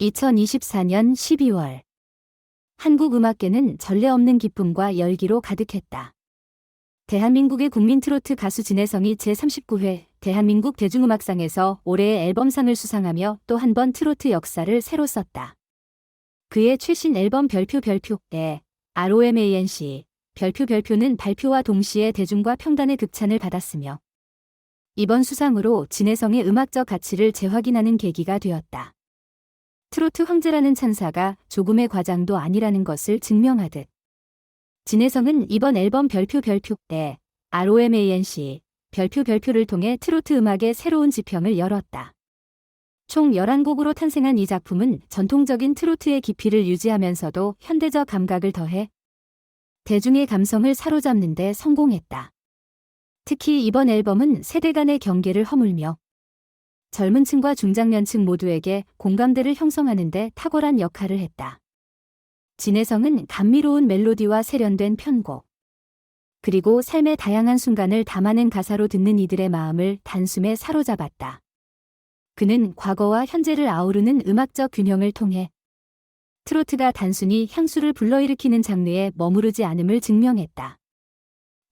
2024년 12월 한국 음악계는 전례 없는 기쁨과 열기로 가득했다. 대한민국의 국민 트로트 가수 진혜성이 제39회 대한민국 대중음악상에서 올해의 앨범상을 수상하며 또 한 번 트로트 역사를 새로 썼다. 그의 최신 앨범 별표 별표에 ROMANC 별표 별표는 발표와 동시에 대중과 평단의 극찬을 받았으며 이번 수상으로 진혜성의 음악적 가치를 재확인하는 계기가 되었다. 트로트 황제라는 찬사가 조금의 과장도 아니라는 것을 증명하듯 진혜성은 이번 앨범 별표 별표 때 ROMANC 별표 별표를 통해 트로트 음악의 새로운 지평을 열었다. 총 11곡으로 탄생한 이 작품은 전통적인 트로트의 깊이를 유지하면서도 현대적 감각을 더해 대중의 감성을 사로잡는 데 성공했다. 특히 이번 앨범은 세대 간의 경계를 허물며 젊은 층과 중장년층 모두에게 공감대를 형성하는 데 탁월한 역할을 했다. 진혜성은 감미로운 멜로디와 세련된 편곡, 그리고 삶의 다양한 순간을 담아낸 가사로 듣는 이들의 마음을 단숨에 사로잡았다. 그는 과거와 현재를 아우르는 음악적 균형을 통해 트로트가 단순히 향수를 불러일으키는 장르에 머무르지 않음을 증명했다.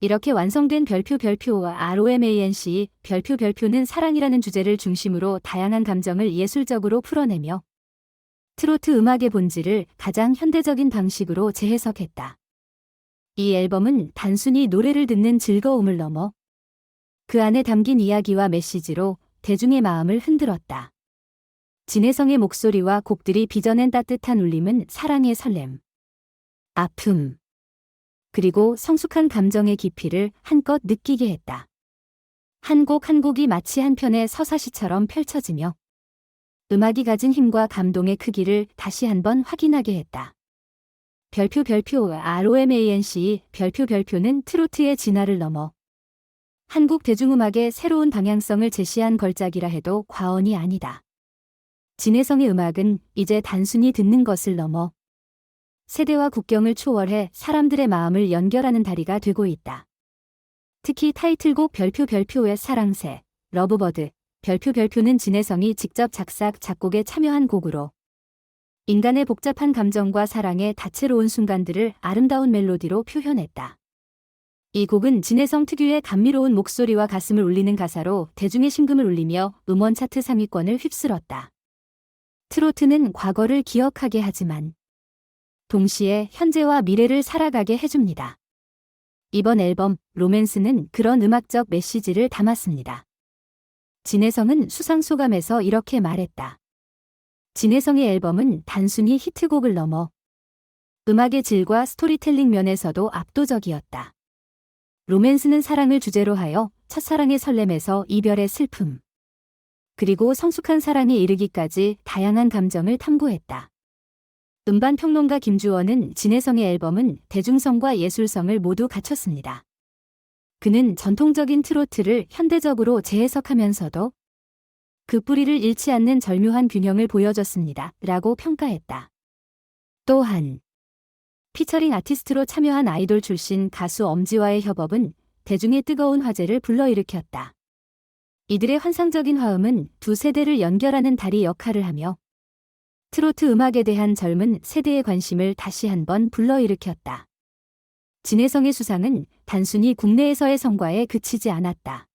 이렇게 완성된 별표 별표와 ROMANC 별표 별표는 사랑이라는 주제를 중심으로 다양한 감정을 예술적으로 풀어내며 트로트 음악의 본질을 가장 현대적인 방식으로 재해석했다. 이 앨범은 단순히 노래를 듣는 즐거움을 넘어 그 안에 담긴 이야기와 메시지로 대중의 마음을 흔들었다. 진혜성의 목소리와 곡들이 빚어낸 따뜻한 울림은 사랑의 설렘, 아픔, 그리고 성숙한 감정의 깊이를 한껏 느끼게 했다. 한 곡 한 곡이 마치 한 편의 서사시처럼 펼쳐지며 음악이 가진 힘과 감동의 크기를 다시 한번 확인하게 했다. 별표 별표 ROMANC 별표 별표는 트로트의 진화를 넘어 한국 대중음악의 새로운 방향성을 제시한 걸작이라 해도 과언이 아니다. 진혜성의 음악은 이제 단순히 듣는 것을 넘어 세대와 국경을 초월해 사람들의 마음을 연결하는 다리가 되고 있다. 특히 타이틀곡 별표 별표의 사랑새, 러브버드, 별표 별표는 진혜성이 직접 작사, 작곡에 참여한 곡으로 인간의 복잡한 감정과 사랑의 다채로운 순간들을 아름다운 멜로디로 표현했다. 이 곡은 진혜성 특유의 감미로운 목소리와 가슴을 울리는 가사로 대중의 심금을 울리며 음원 차트 상위권을 휩쓸었다. 트로트는 과거를 기억하게 하지만 동시에 현재와 미래를 살아가게 해줍니다. 이번 앨범 로맨스는 그런 음악적 메시지를 담았습니다. 진혜성은 수상 소감에서 이렇게 말했다. 진혜성의 앨범은 단순히 히트곡을 넘어 음악의 질과 스토리텔링 면에서도 압도적이었다. 로맨스는 사랑을 주제로 하여 첫사랑의 설렘에서 이별의 슬픔, 그리고 성숙한 사랑에 이르기까지 다양한 감정을 탐구했다. 음반 평론가 김주원은 진혜성의 앨범은 대중성과 예술성을 모두 갖췄습니다. 그는 전통적인 트로트를 현대적으로 재해석하면서도 그 뿌리를 잃지 않는 절묘한 균형을 보여줬습니다. 라고 평가했다. 또한 피처링 아티스트로 참여한 아이돌 출신 가수 엄지와의 협업은 대중의 뜨거운 화제를 불러일으켰다. 이들의 환상적인 화음은 두 세대를 연결하는 다리 역할을 하며 트로트 음악에 대한 젊은 세대의 관심을 다시 한번 불러일으켰다. 진혜성의 수상은 단순히 국내에서의 성과에 그치지 않았다.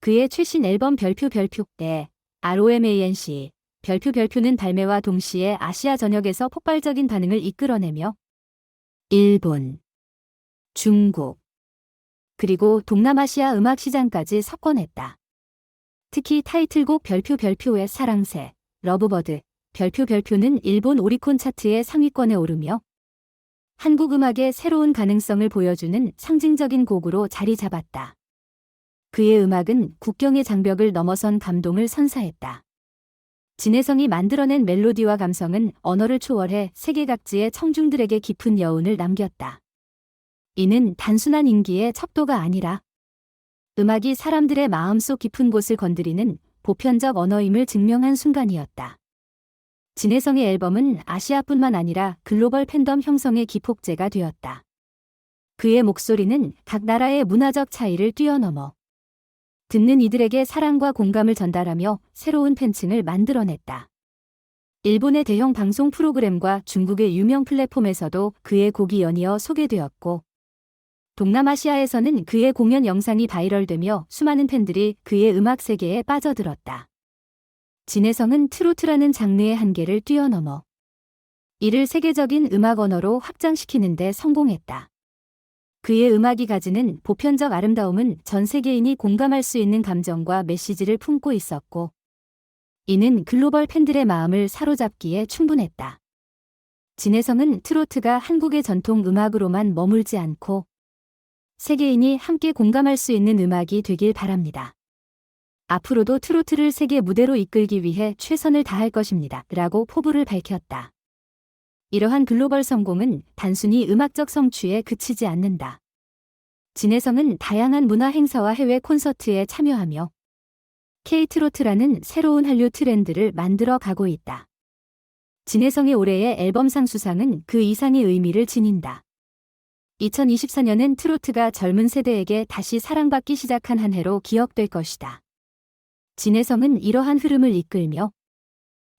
그의 최신 앨범 별표 별표 때 ROMANC 별표 별표는 발매와 동시에 아시아 전역에서 폭발적인 반응을 이끌어내며 일본, 중국, 그리고 동남아시아 음악 시장까지 석권했다. 특히 타이틀곡 별표 별표의 사랑새, 러브버드, 별표 별표는 일본 오리콘 차트의 상위권에 오르며 한국 음악의 새로운 가능성을 보여주는 상징적인 곡으로 자리 잡았다. 그의 음악은 국경의 장벽을 넘어선 감동을 선사했다. 진혜성이 만들어낸 멜로디와 감성은 언어를 초월해 세계 각지의 청중들에게 깊은 여운을 남겼다. 이는 단순한 인기의 척도가 아니라 음악이 사람들의 마음속 깊은 곳을 건드리는 보편적 언어임을 증명한 순간이었다. 진혜성의 앨범은 아시아뿐만 아니라 글로벌 팬덤 형성의 기폭제가 되었다. 그의 목소리는 각 나라의 문화적 차이를 뛰어넘어 듣는 이들에게 사랑과 공감을 전달하며 새로운 팬층을 만들어냈다. 일본의 대형 방송 프로그램과 중국의 유명 플랫폼에서도 그의 곡이 연이어 소개되었고, 동남아시아에서는 그의 공연 영상이 바이럴되며 수많은 팬들이 그의 음악 세계에 빠져들었다. 진혜성은 트로트라는 장르의 한계를 뛰어넘어 이를 세계적인 음악 언어로 확장시키는 데 성공했다. 그의 음악이 가지는 보편적 아름다움은 전 세계인이 공감할 수 있는 감정과 메시지를 품고 있었고, 이는 글로벌 팬들의 마음을 사로잡기에 충분했다. 진혜성은 트로트가 한국의 전통 음악으로만 머물지 않고 세계인이 함께 공감할 수 있는 음악이 되길 바랍니다. 앞으로도 트로트를 세계 무대로 이끌기 위해 최선을 다할 것입니다. 라고 포부를 밝혔다. 이러한 글로벌 성공은 단순히 음악적 성취에 그치지 않는다. 진혜성은 다양한 문화 행사와 해외 콘서트에 참여하며 K-트로트라는 새로운 한류 트렌드를 만들어 가고 있다. 진혜성의 올해의 앨범상 수상은 그 이상의 의미를 지닌다. 2024년은 트로트가 젊은 세대에게 다시 사랑받기 시작한 한 해로 기억될 것이다. 진혜성은 이러한 흐름을 이끌며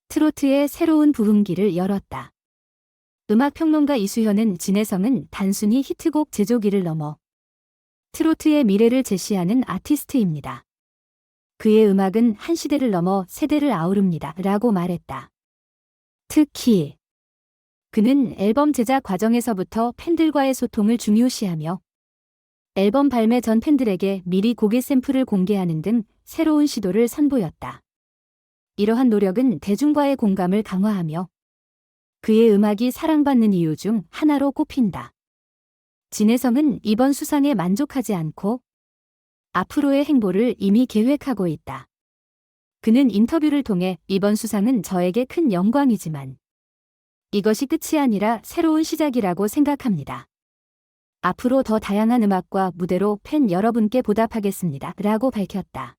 트로트의 새로운 부흥기를 열었다. 음악평론가 이수현은 진혜성은 단순히 히트곡 제조기를 넘어 트로트의 미래를 제시하는 아티스트입니다. 그의 음악은 한 시대를 넘어 세대를 아우릅니다. 라고 말했다. 특히 그는 앨범 제작 과정에서부터 팬들과의 소통을 중요시하며 앨범 발매 전 팬들에게 미리 곡의 샘플을 공개하는 등 새로운 시도를 선보였다. 이러한 노력은 대중과의 공감을 강화하며 그의 음악이 사랑받는 이유 중 하나로 꼽힌다. 진혜성은 이번 수상에 만족하지 않고 앞으로의 행보를 이미 계획하고 있다. 그는 인터뷰를 통해 이번 수상은 저에게 큰 영광이지만 이것이 끝이 아니라 새로운 시작이라고 생각합니다. 앞으로 더 다양한 음악과 무대로 팬 여러분께 보답하겠습니다. 라고 밝혔다.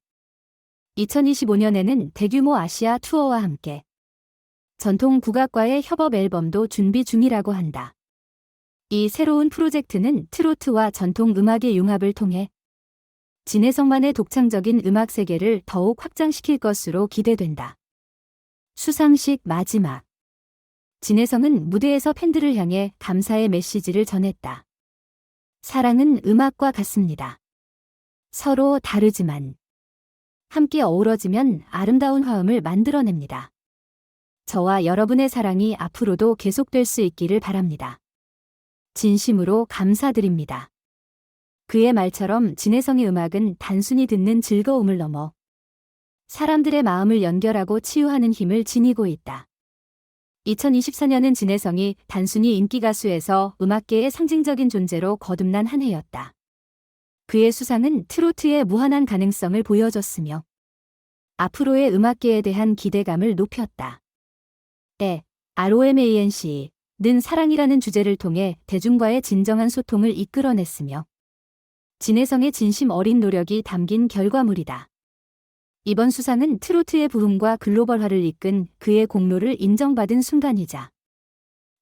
2025년에는 대규모 아시아 투어와 함께 전통 국악과의 협업 앨범도 준비 중이라고 한다. 이 새로운 프로젝트는 트로트와 전통 음악의 융합을 통해 진해성만의 독창적인 음악 세계를 더욱 확장시킬 것으로 기대된다. 수상식 마지막 진혜성은 무대에서 팬들을 향해 감사의 메시지를 전했다. 사랑은 음악과 같습니다. 서로 다르지만 함께 어우러지면 아름다운 화음을 만들어냅니다. 저와 여러분의 사랑이 앞으로도 계속될 수 있기를 바랍니다. 진심으로 감사드립니다. 그의 말처럼 진혜성의 음악은 단순히 듣는 즐거움을 넘어 사람들의 마음을 연결하고 치유하는 힘을 지니고 있다. 2024년은 진혜성이 단순히 인기 가수에서 음악계의 상징적인 존재로 거듭난 한 해였다. 그의 수상은 트로트의 무한한 가능성을 보여줬으며 앞으로의 음악계에 대한 기대감을 높였다. 에, ROMANC는 사랑이라는 주제를 통해 대중과의 진정한 소통을 이끌어냈으며 진혜성의 진심 어린 노력이 담긴 결과물이다. 이번 수상은 트로트의 부흥과 글로벌화를 이끈 그의 공로를 인정받은 순간이자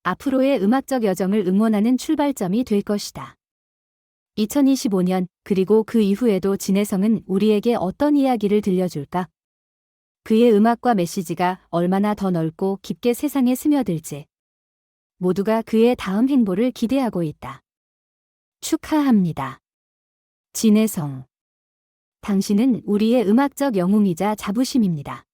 앞으로의 음악적 여정을 응원하는 출발점이 될 것이다. 2025년 그리고 그 이후에도 진혜성은 우리에게 어떤 이야기를 들려줄까? 그의 음악과 메시지가 얼마나 더 넓고 깊게 세상에 스며들지 모두가 그의 다음 행보를 기대하고 있다. 축하합니다. 진혜성 당신은 우리의 음악적 영웅이자 자부심입니다.